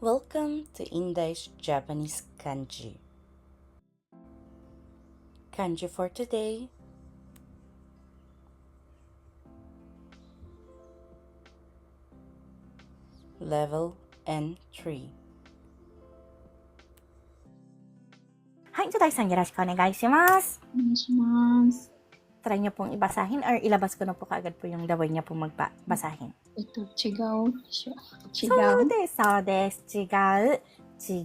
Welcome to Indish Japanese Kanji. Kanji for today. Level N3. はい、じゃあ大さんよろしくお願いします。お願いします。 Try niyo pong ibasahin or ilabas ko na po kaagad po yung laway niya pong magbasahin. えっと、違うでしょ。違そうう。です、そうです。違う、違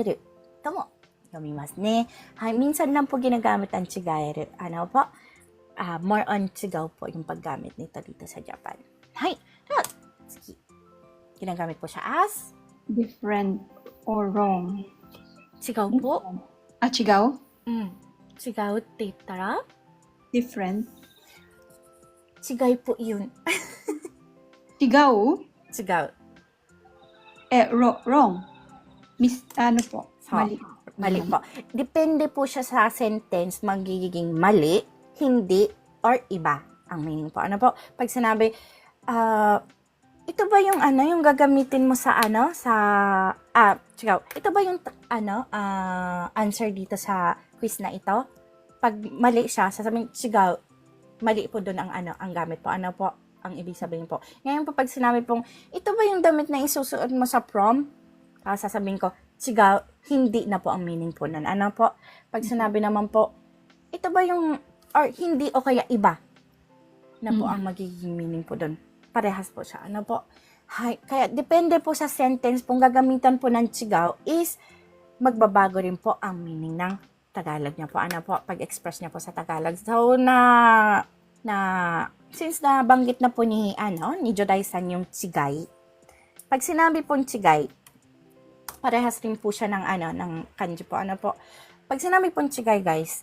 えるとも読みますね。はい、minsan lang po ginagamit ang 違える。Ano po? Ah, more on 違うpo yung paggamit nito dito sa Japan. Hay, at sige. Ginagamit po siya as different or wrong. 違うpo. あ、違ううん。違うって言ったら different? Sigay po yun. Sigaw? Sigaw. Eh, ro- wrong. Mis, ano po? Mali. Mali po. Depende po siya sa sentence, magiging mali, hindi, or iba ang meaning po. Ano po? Pag sinabi, ah, ito ba yung ano, yung gagamitin mo sa ano, sa, ah, sigaw, ito ba yung, ano, ah, answer dito sa quiz na ito? Pag mali siya, sasabihin, sigaw, mali po doon ang ano, ang gamit po. Ano po? Ang ibig sabihin po. Ngayon po, pag sinabi pong, ito ba yung damit na isusuot mo sa prom? Ah, sasabihin ko, sigaw, hindi na po ang meaning po nun. Ano po? Pag sinabi naman po, ito ba yung, or hindi o kaya iba na po Mm. ang magiging meaning po doon. Parehas po siya. Ano po? Hay, kaya depende po sa sentence, kung gagamitan po ng sigaw is magbabago rin po ang meaning ng Tagalog niya po. Ano po? Pag-express niya po sa Tagalog. So, na, na, since na banggit na po ni, ano, ni Joday-san yung tsigay, pag sinabi pong tsigay, parehas rin po siya ng ano ng kanji po ano po pag sinabi pong tsigay guys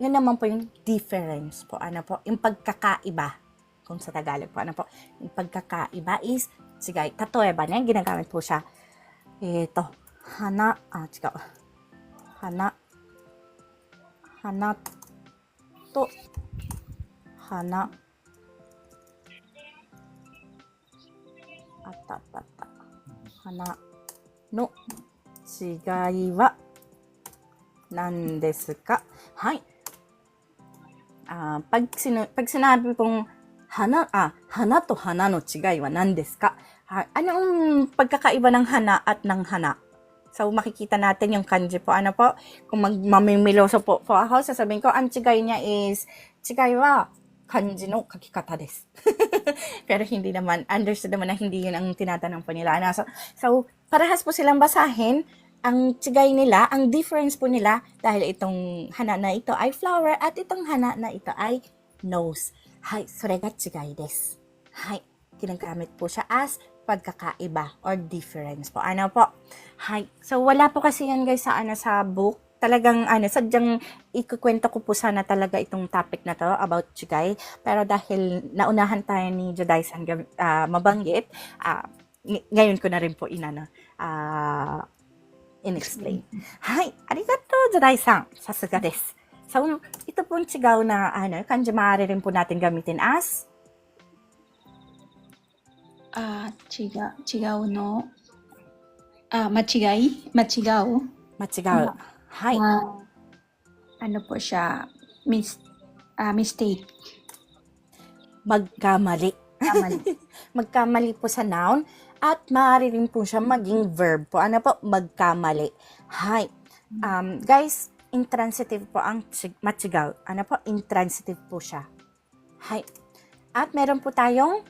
yun naman po yung difference po ano po yung pagkakaiba kung sa Tagalog po ano po yung pagkakaiba is tsigay katoeba ne ginagamit po siya eto hana ah chigaw hana 花と花あったあった花の違いは何ですか？はい。あパクシナパキシナブポン花あ花と花の違いは何ですか？はい。あの、pagkakaiba ng hana at ng. So, makikita natin yung kanji po. Ano po? Kung magmamiloso po, po ako, sasabihin ko, ang chigay niya is, chigay wa kanji no kakikata des. Pero hindi naman, understood naman na hindi yun ang tinatanong po nila. Ano? So, so, parehas po silang basahin, ang tsigay nila, ang difference po nila, dahil itong hana na ito ay flower at itong hana na ito ay nose. Hai, sore ga tsigay desu. Hai, ginagamit po siya as pagkakaiba or difference po. Ano po? Hay. So, wala po kasi yan guys sa, ano, sa book. Talagang, ano, sadyang ikukwento ko po sana talaga itong topic na to about chigay. Pero dahil naunahan tayo ni Jodai-san ah, mabanggit, ah, ng- ngayon ko na rin po inano, ah, in-explain. Hi, arigato, Jodai-san. Sasuga desu. So, ito pong chigaw na ano, kanji maaari rin po natin gamitin as あ、違う。違うの。あ、間違い間違う machigaw. Hi. Ah, ano po siya? Mis, ah, mistake. Magkamali. Kamali. Magkamali po sa noun at maaari rin po siya maging verb po. Ano po? Magkamali. Hi. Um, guys, intransitive po ang chig- machigaw. Ano po? Intransitive po siya. Hi. At meron po tayong,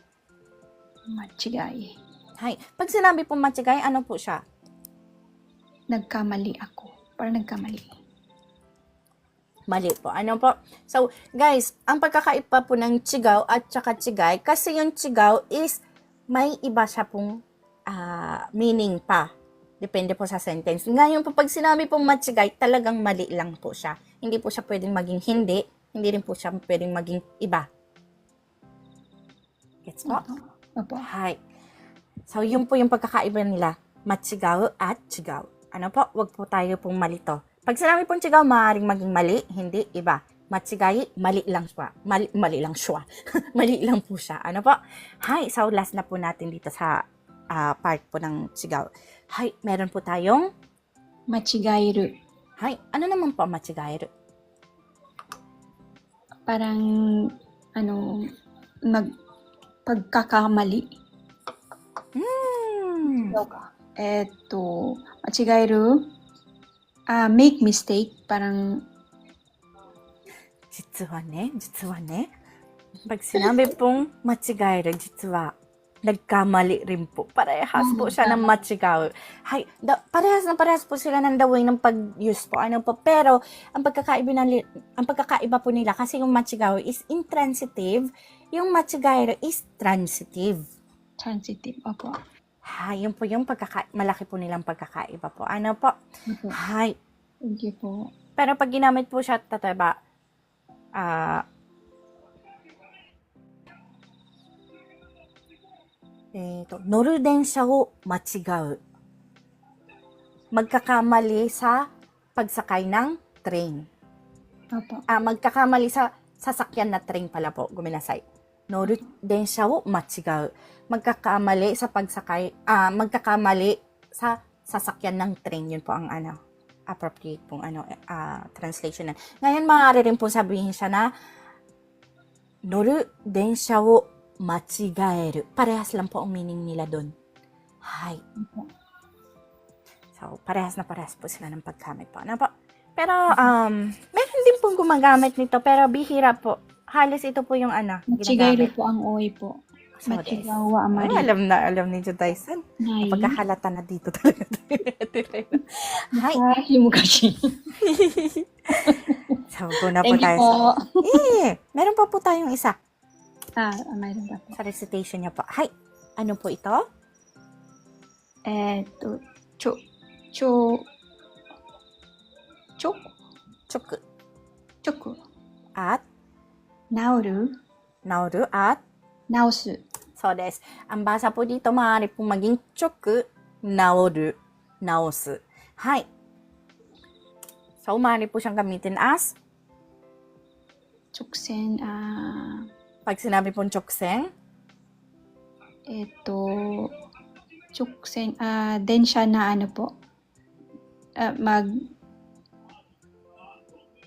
Matsigay. Hay, pag sinabi po matsigay, ano po siya? Nagkamali ako. Parang nagkamali. Mali po. Ano po? So, guys, ang pagkakaiba po ng tsigaw at tsaka tsigay, kasi yung tsigaw is may iba siya pong uh, meaning pa. Depende po sa sentence. Ngayon po, pag sinabi pong matsigay, talagang mali lang po siya. Hindi po siya pwedeng maging hindi. Hindi rin po siya pwedeng maging iba. Gets po? Uh-huh. Opo. Hi. So, yun po yung pagkakaiba nila. Matsigaw at chigaw. Ano po? Huwag po tayo pong malito. Pag sinabi pong chigaw, maaaring maging mali, hindi iba. Matsigay, mali lang siya. Mali, mali lang siya. mali lang po siya. Ano po? Hi, so last na po natin dito sa uh, part po ng sigaw. Hi, meron po tayong machigairu. Hi, ano naman po machigairu? Parang ano mag pagkakamali. Hmm. そうか。えーっと、間違える。あ、make mistake. Parang, 実はね、実はね、pag sinabi pong machigaeru, 実は、nagkamali rin po. Parehas po siya ng machigaw. Hay, da, parehas na parehas po sila ng the way ng pag-use po. Ano po, pero ang pagkakaiba, na, ang pagkakaiba po nila kasi yung machigaw is intransitive, yung machigaeru is transitive. sensitive. Opo. Hay, yun po yung pagkaka malaki po nilang pagkakaiba po. Ano po? Opo. Hay, Thank you po. Pero pag ginamit po siya, tataba, ah, ito, noru densha o machigao. Magkakamali sa pagsakay ng train. Opo. Ah, magkakamali sa sasakyan na train pala po, guminasay. Noru densha o machigao. Magkakamali sa pagsakay, ah, magkakamali sa sasakyan ng train. Yun po ang ano, appropriate pong ano, ah, translation na. Ngayon, maaari rin po sabihin siya na noru densha o machigaeru. Parehas lang po ang meaning nila doon. Opo. So, parehas na parehas po sila ng paggamit po. Ano po? Pero, um, meron din pong gumagamit nito, pero bihira po. Halos ito po yung ano, Machigayro po ang oy po. So, Matigawa, amari. Oh, alam na, alam ni Dyson. Nay. Pagkahalata na dito talaga. Hi. Mukashi, mukashi. so, na po Thank you po. Sa... Eh, meron pa po tayong isa Ah, mayroon pa po. sa recitation niya po. Hi. Ano po ito? Eh, to, cho, cho, chok, Chuk. choku. Choku. At Naoru. Naoru at 直す。そうです。Ang basa po dito maaari pong maging chok, naoru, naosu. Hi. So, maaari po siyang gamitin as Choksen, ah, pag sinabi pong choksen, えっ、と、直線、あー、電車な ano po? Ah, mag,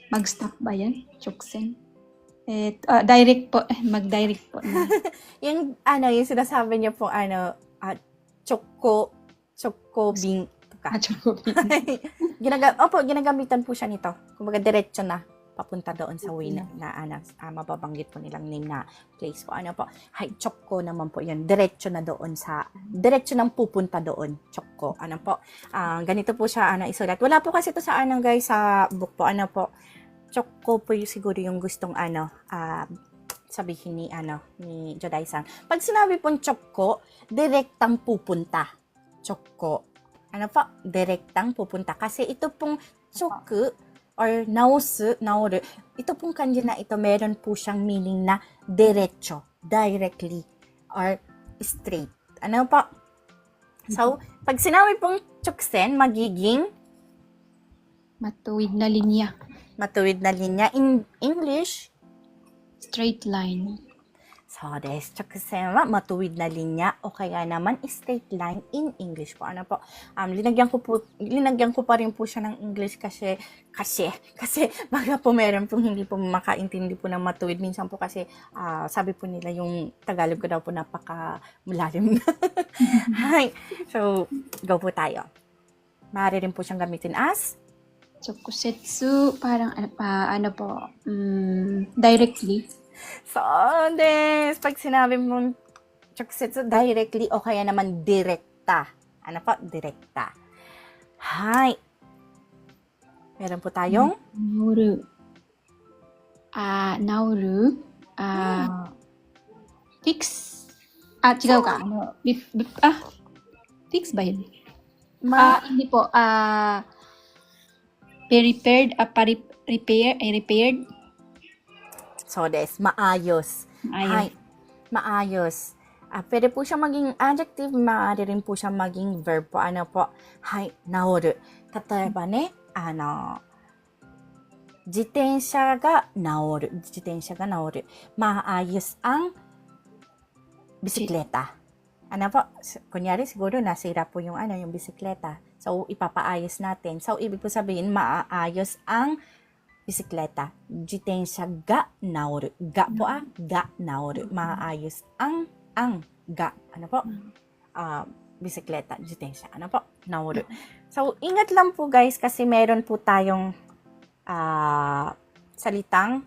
mag-stop ba yan? Choksen? Eh, ah, direct po, eh, mag-direct po. Na. yung, ano, yung sinasabi niyo po, ano, at choko, choko bing, Ah, choco. Ginaga Opo, ginagamitan po siya nito. Kumbaga, diretso na papunta doon sa way na, na ano, ah, mababanggit po nilang name na place po. Ano po? Hay, Chokko naman po yun. Diretso na doon sa, diretso nang pupunta doon. Chokko. Ano po? Ah, ganito po siya, ano, isulat. Wala po kasi ito sa, ano, guys, sa book po. Ano po? Chokko po yung siguro yung gustong, ano, ah, sabihin ni, ano, ni Jodai-san. Pag sinabi pong chokko, direktang pupunta. Chokko. Ano po? Direktang pupunta. Kasi ito pong choku or naosu, naoru, ito pong kanji na ito, meron po siyang meaning na diretso, directly, or straight. Ano po? So, pag sinabi pong choksen, magiging Matuwid na linya. Matuwid na linya. In English, Straight line. So, des, choksen wa matuwid na linya o kaya naman straight line in English po. Ano po? Um, linagyan ko po, linagyan ko pa rin po siya ng English kasi, kasi, kasi baka po meron pong hindi po makaintindi po ng matuwid. Minsan po kasi, ah, sabi po nila yung Tagalog ko daw po napaka malalim na. Hi. So, go po tayo. Maaari rin po siyang gamitin as Chokusetsu, parang ano pa, ano po, mm, directly. So, des, pag sinabi mo choksetsu directly o kaya naman direkta. Ano po? Direkta. Hi. Meron po tayong Nauru. Ah, nauru. Ah, fix. Ah, 違うか。あの、リリあ、fix ba yun? ma- Ah, hindi po. Ah, be repaired. Ah, pa repair, ay repaired. so, des, maayos. Hi. Ayun. Maayos. Ah, pwede po siya maging adjective, maaari rin po siya maging verb po. Ano po? Hi, naoru. Tatayaba ne, ano, 自転車が治る。自転車が治る。Maayos ang bisikleta. ano po, s- kunyari siguro nasira po yung ano, yung bisikleta. So, ipapaayos natin. So, ibig po sabihin, maaayos ang bisikleta. Jitensya ga naoru. Ga po ah, ga naoru. Maaayos ang, ang, ga. Ano po? Ah, bisikleta, jitensya. Ano po? Naoru. So, ingat lang po guys kasi meron po tayong ah, salitang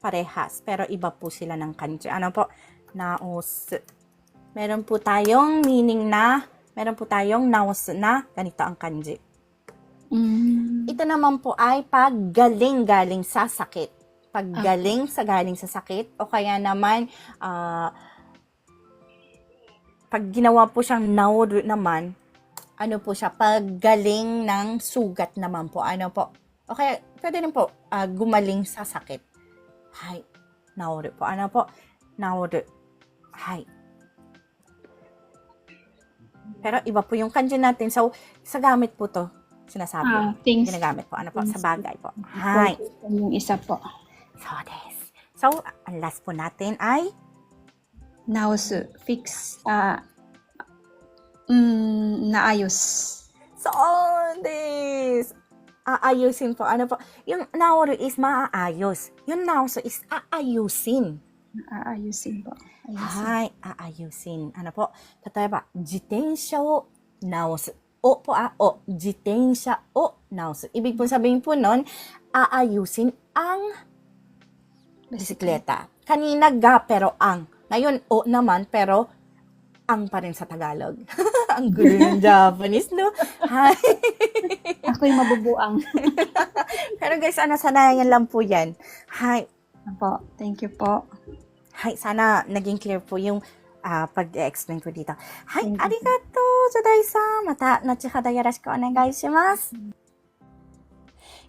parehas. Pero iba po sila ng kanji. Ano po? Naos. Meron po tayong meaning na, meron po tayong naos na ganito ang kanji. Mm. Ito naman po ay paggaling-galing sa sakit. Paggaling sa galing sa sakit o kaya naman ah, pag ginawa po siyang nauru naman, ano po siya, paggaling ng sugat naman po. Ano po? O kaya, pwede rin po, ah, gumaling sa sakit. Hay, nauru po. Ano po? Nauru. Hay. Pero iba po yung kanji natin. So, sa gamit po to, sinasabi. Ah, things. Ginagamit po. Ano po? Sa bagay po. Hay. Yung isa po. So, des. So, ang last po natin ay Naosu. Fix. Ah. mm, naayos. So, this. Aayusin po. Ano po? Yung naoru is maaayos. Yung naosu is aayusin. Aayusin po. Ayusin. Hay, aayusin. Ano po? Tatayaba, jitensya o naosu. O po ah, o. Jitensya o naosu. Ibig po sabihin po nun, aayusin ang bisikleta. Kanina ga pero ang. Ngayon o naman pero ang pa rin sa Tagalog. ang gulo ng Japanese, no? Hay. Ako yung mabubuang. Pero guys, ano, sanayan lang po yan. Hi. po. Thank you po. Hi, sana naging clear po yung ah, pag-explain ko dito. Hi, Thank you. arigato, Jodai-san. Mata, nachihada yoroshiku onegai shimasu.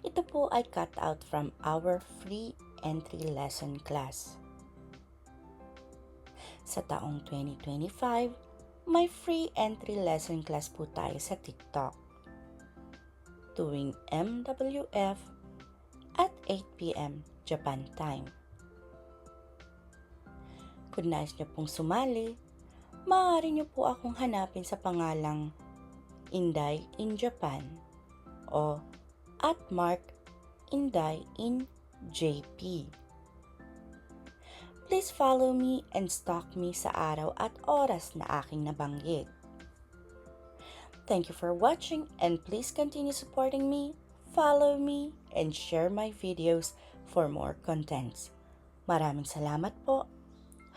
Ito po ay cut out from our free entry lesson class. Sa taong 2025, may free entry lesson class po tayo sa TikTok. Tuwing MWF at 8pm Japan time. Kung nais niyo pong sumali, maaari niyo po akong hanapin sa pangalang Inday in Japan o at Mark Inday in JP. Please follow me and stalk me sa araw at oras na aking nabanggit. Thank you for watching and please continue supporting me, follow me, and share my videos for more contents. Maraming salamat po.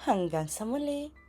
Hanggang sa muli.